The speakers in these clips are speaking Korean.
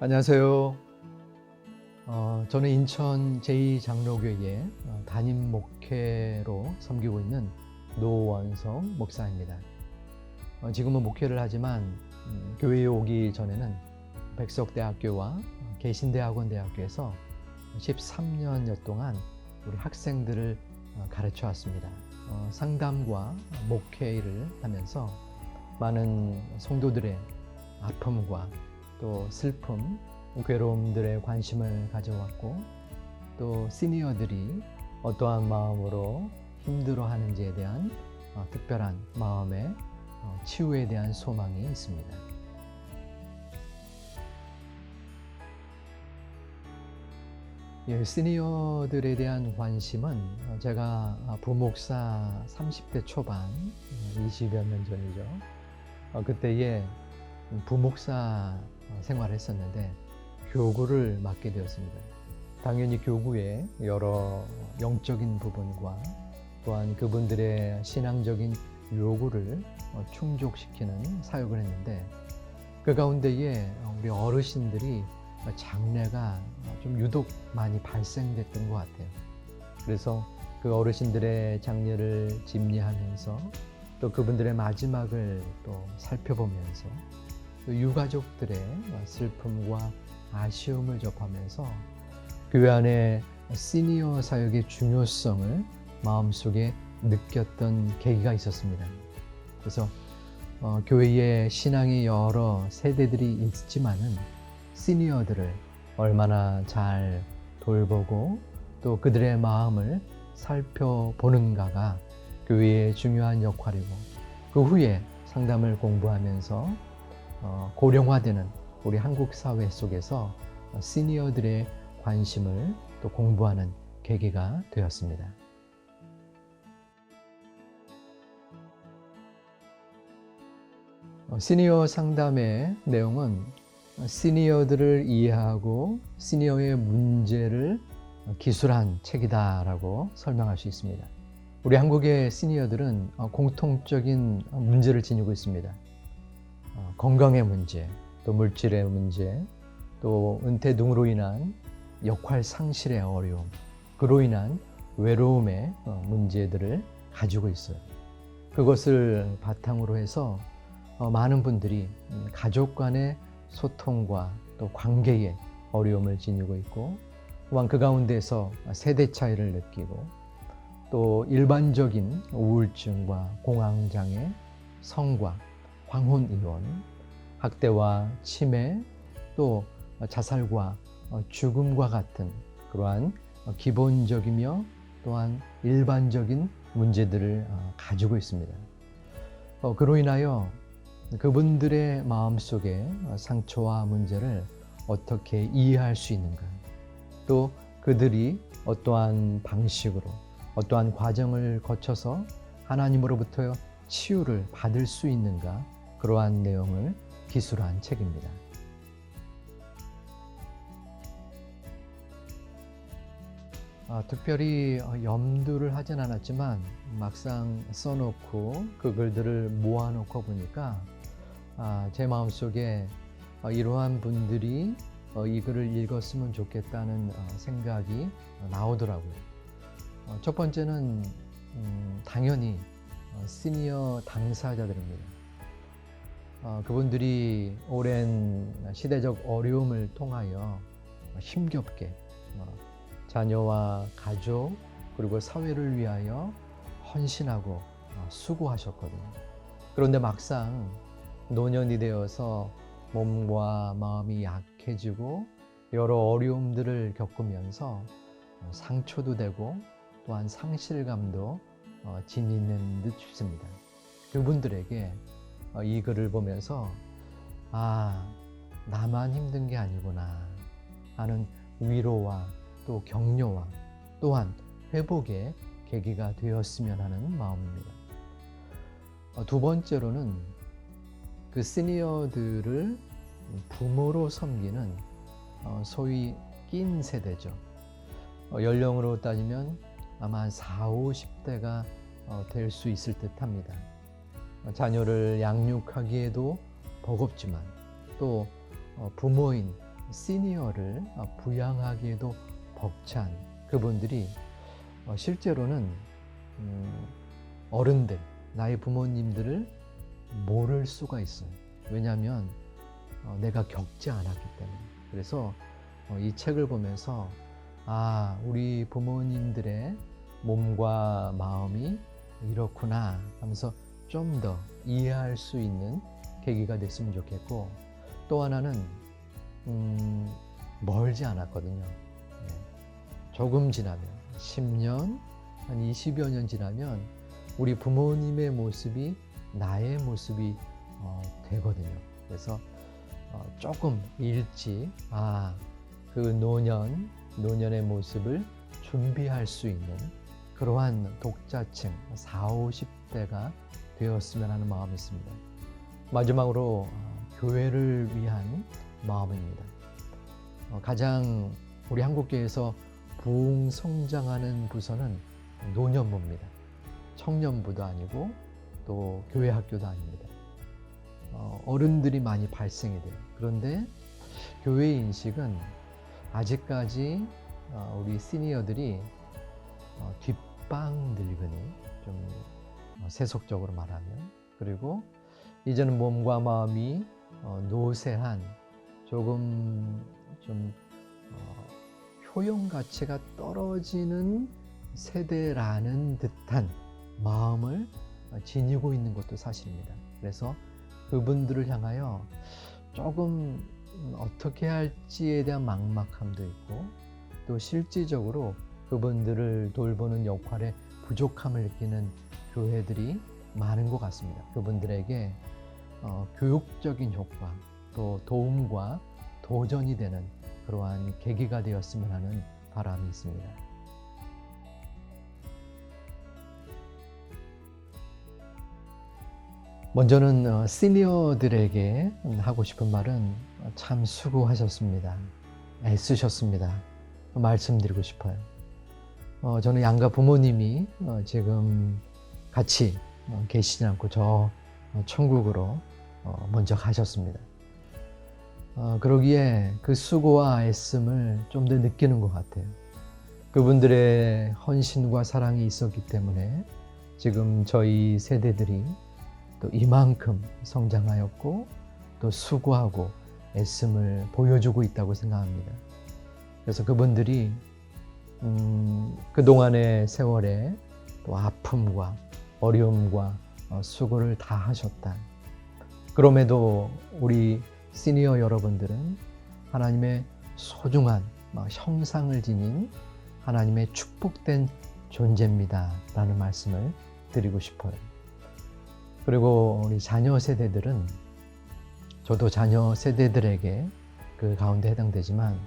안녕하세요. 어, 저는 인천 제2장로교회 어, 담임 목회로 섬기고 있는 노원성 목사입니다. 어, 지금은 목회를 하지만 음, 교회에 오기 전에는 백석대학교와 개신대학원 대학교에서 13년여 동안 우리 학생들을 어, 가르쳐 왔습니다. 어, 상담과 목회 일을 하면서 많은 성도들의 아픔과 또 슬픔, 괴로움들에 관심을 가져왔고 또 시니어들이 어떠한 마음으로 힘들어하는지에 대한 어, 특별한 마음의 어, 치유에 대한 소망이 있습니다. 예, 시니어들에 대한 관심은 어, 제가 부목사 30대 초반, 20여 년 전이죠. 어, 그때에 부목사 생활을 했었는데 교구를 맡게 되었습니다. 당연히 교구의 여러 영적인 부분과 또한 그분들의 신앙적인 요구를 어, 충족시키는 사역을 했는데 그 가운데에 우리 어르신들이 장례가 좀 유독 많이 발생됐던 것 같아요. 그래서 그 어르신들의 장례를 집례하면서 또 그분들의 마지막을 또 살펴보면서 또 유가족들의 슬픔과 아쉬움을 접하면서 교회 안에 시니어 사역의 중요성을 마음속에 느꼈던 계기가 있었습니다. 그래서 어, 교회에 신앙의 여러 세대들이 있지만은 시니어들을 얼마나 잘 돌보고 또 그들의 마음을 살펴보는가가 교회의 중요한 역할이고 그 후에 상담을 공부하면서 어, 고령화되는 우리 한국 사회 속에서 시니어들의 관심을 또 공부하는 계기가 되었습니다. 어, 시니어 상담의 내용은 시니어들을 이해하고 시니어의 문제를 기술한 책이다라고 설명할 수 있습니다. 우리 한국의 시니어들은 공통적인 문제를 지니고 있습니다. 어, 건강의 문제, 또 물질의 문제, 또 은퇴 등으로 인한 역할 상실의 어려움, 그로 인한 외로움의 어, 문제들을 가지고 있어요. 그것을 바탕으로 해서 어, 많은 분들이 음, 가족 간의 소통과 또 관계에 어려움을 지니고 있고 또한 그 가운데서 세대 차이를 느끼고 또 일반적인 우울증과 공황장애, 성과, 황혼 이혼, 학대와 치매, 또 자살과 죽음과 같은 그러한 기본적이며 또한 일반적인 문제들을 가지고 있습니다. 어, 그로 인하여 그분들의 마음 속에 상처와 문제를 어떻게 이해할 수 있는가, 또 그들이 어떠한 방식으로, 어떠한 과정을 거쳐서 하나님으로부터 치유를 받을 수 있는가, 그러한 내용을 기술한 책입니다. 아, 특별히 염두를 하진 않았지만 막상 써놓고 그 글들을 모아놓고 보니까 아, 제 마음속에 어, 이러한 분들이 어, 이 글을 읽었으면 좋겠다는 어, 생각이 나오더라고요. 어, 첫 번째는 음, 당연히 어, 시니어 당사자들입니다. 어, 그분들이 오랜 시대적 어려움을 통하여 힘겹게 어, 자녀와 가족 그리고 사회를 위하여 헌신하고 어, 수고하셨거든요. 그런데 막상 노년이 되어서 몸과 마음이 약해지고 여러 어려움들을 겪으면서 어, 상처도 되고 또한 상실감도 어, 지니는 듯 싶습니다. 그분들에게 어, 이 글을 보면서 아 나만 힘든 게 아니구나 하는 위로와 또 격려와 또한 회복의 계기가 되었으면 하는 마음입니다. 어, 두 번째로는 그 시니어들을 부모로 섬기는 어, 소위 낀 세대죠. 연령으로 따지면 아마 한 4, 50대가 될 수 있을 듯 합니다. 자녀를 양육하기에도 버겁지만 또 어, 부모인 시니어를 어, 부양하기에도 벅찬 그분들이 어, 실제로는 음, 어른들, 나의 부모님들을 모를 수가 있어요. 왜냐하면 어, 내가 겪지 않았기 때문에. 그래서 어, 이 책을 보면서 아, 우리 부모님들의 몸과 마음이 이렇구나 하면서 좀 더 이해할 수 있는 계기가 됐으면 좋겠고 또 하나는 음, 멀지 않았거든요. 예. 조금 지나면 10년, 한 20여 년 지나면 우리 부모님의 모습이 나의 모습이 어, 되거든요. 그래서 어, 조금 일찍 아, 그 노년, 노년의 모습을 준비할 수 있는 그러한 독자층 4, 50대가 되었으면 하는 마음이 있습니다. 마지막으로 어, 교회를 위한 마음입니다. 어, 가장 우리 한국교회에서 부흥 성장하는 부서는 노년부입니다. 청년부도 아니고 또 교회 학교도 아닙니다. 어, 어른들이 많이 발생이 돼요. 그런데 교회 인식은 아직까지 어, 우리 시니어들이 어, 뒷방 늙은이 좀 어, 세속적으로 말하면 그리고 이제는 몸과 마음이 어, 노쇠한 조금 좀 어, 효용 가치가 떨어지는 세대라는 듯한 마음을 어, 지니고 있는 것도 사실입니다. 그래서 그분들을 향하여 조금 음, 어떻게 할지에 대한 막막함도 있고 또 실질적으로 그분들을 돌보는 역할에 부족함을 느끼는 교회들이 많은 것 같습니다. 그분들에게 어, 교육적인 효과 또 도움과 도전이 되는 그러한 계기가 되었으면 하는 바람이 있습니다. 먼저는 어, 시니어들에게 하고 싶은 말은 참 수고하셨습니다. 애쓰셨습니다. 말씀드리고 싶어요. 어, 저는 양가 부모님이 어, 지금 같이 어, 계시지 않고 저 어, 천국으로 어, 먼저 가셨습니다. 어, 그러기에 그 수고와 애씀을 좀 더 느끼는 것 같아요. 그분들의 헌신과 사랑이 있었기 때문에 지금 저희 세대들이 또 이만큼 성장하였고 또 수고하고 애씀을 보여주고 있다고 생각합니다. 그래서 그분들이 음, 그동안의 세월에 또 아픔과 어려움과 어, 수고를 다 하셨다. 그럼에도 우리 시니어 여러분들은 하나님의 소중한 막 형상을 지닌 하나님의 축복된 존재입니다. 라는 말씀을 드리고 싶어요. 그리고 우리 자녀 세대들은 저도 자녀 세대들에게 그 가운데 해당되지만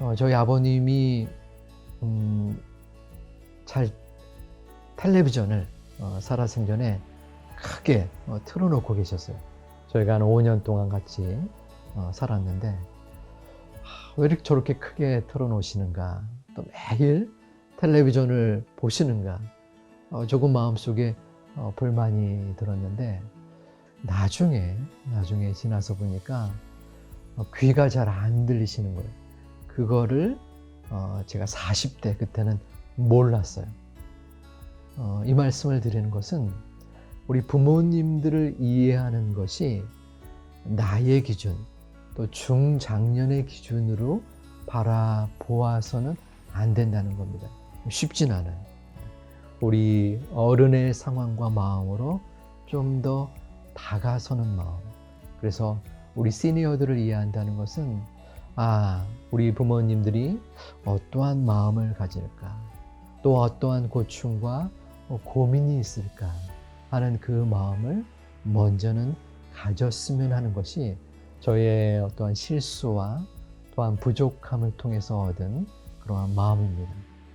어, 저희 아버님이 음, 잘 텔레비전을 어, 살아생전에 크게 어, 틀어놓고 계셨어요. 저희가 한 5년 동안 같이 어, 살았는데 하, 왜 이렇게 저렇게 크게 틀어놓으시는가 또 매일 텔레비전을 보시는가 어, 조금 마음속에 어, 불만이 들었는데 나중에 나중에 지나서 보니까 어, 귀가 잘 안 들리시는 거예요. 그거를 어, 제가 40대 그때는 몰랐어요. 어, 이 말씀을 드리는 것은 우리 부모님들을 이해하는 것이 나의 기준 또 중장년의 기준으로 바라보아서는 안 된다는 겁니다. 쉽진 않아요. 우리 어른의 상황과 마음으로 좀 더 다가서는 마음. 그래서 우리 시니어들을 이해한다는 것은 아, 우리 부모님들이 어떠한 마음을 가질까? 또 어떠한 고충과 고민이 있을까? 하는 그 마음을 먼저는 가졌으면 하는 것이 저의 어떠한 실수와 또한 부족함을 통해서 얻은 그러한 마음입니다.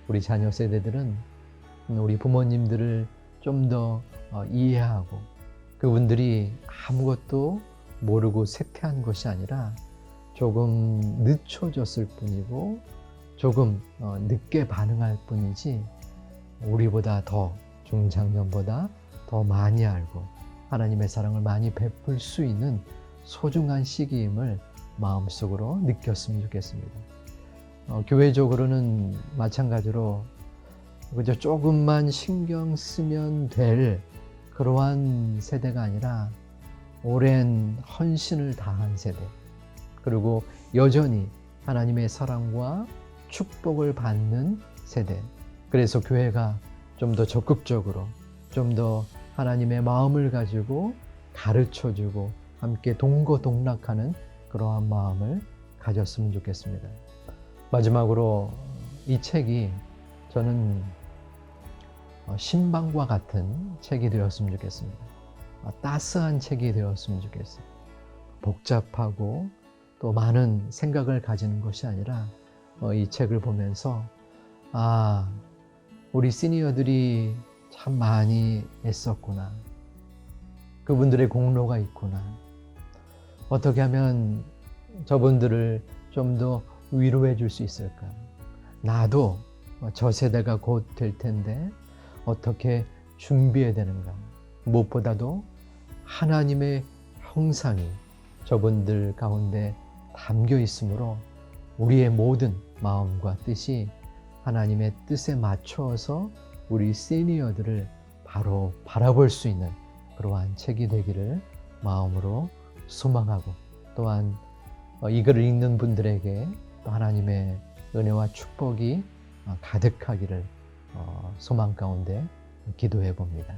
우리 자녀 세대들은 우리 부모님들을 좀더 어, 이해하고 그분들이 아무것도 모르고 쇠퇴한 것이 아니라 조금 늦춰졌을 뿐이고 조금 어, 늦게 반응할 뿐이지 우리보다 더 중장년보다 더 많이 알고 하나님의 사랑을 많이 베풀 수 있는 소중한 시기임을 마음속으로 느꼈으면 좋겠습니다. 어, 교회적으로는 마찬가지로 그저 조금만 신경 쓰면 될 그러한 세대가 아니라 오랜 헌신을 다한 세대 그리고 여전히 하나님의 사랑과 축복을 받는 세대 그래서 교회가 좀 더 적극적으로 좀 더 하나님의 마음을 가지고 가르쳐 주고 함께 동거동락하는 그러한 마음을 가졌으면 좋겠습니다. 마지막으로 이 책이 저는 어, 신방과 같은 책이 되었으면 좋겠습니다. 아, 따스한 책이 되었으면 좋겠어요. 복잡하고 또 많은 생각을 가지는 것이 아니라 어, 이 책을 보면서 아, 우리 시니어들이 참 많이 애썼구나. 그분들의 공로가 있구나. 어떻게 하면 저분들을 좀 더 위로해 줄 수 있을까? 나도 저 세대가 곧 될 텐데 어떻게 준비해야 되는가? 무엇보다도 하나님의 형상이 저분들 가운데 담겨 있으므로 우리의 모든 마음과 뜻이 하나님의 뜻에 맞춰서 우리 시니어들을 바로 바라볼 수 있는 그러한 책이 되기를 마음으로 소망하고 또한 어, 이 글을 읽는 분들에게 또 하나님의 은혜와 축복이 어, 가득하기를 어, 소망 가운데 기도해 봅니다.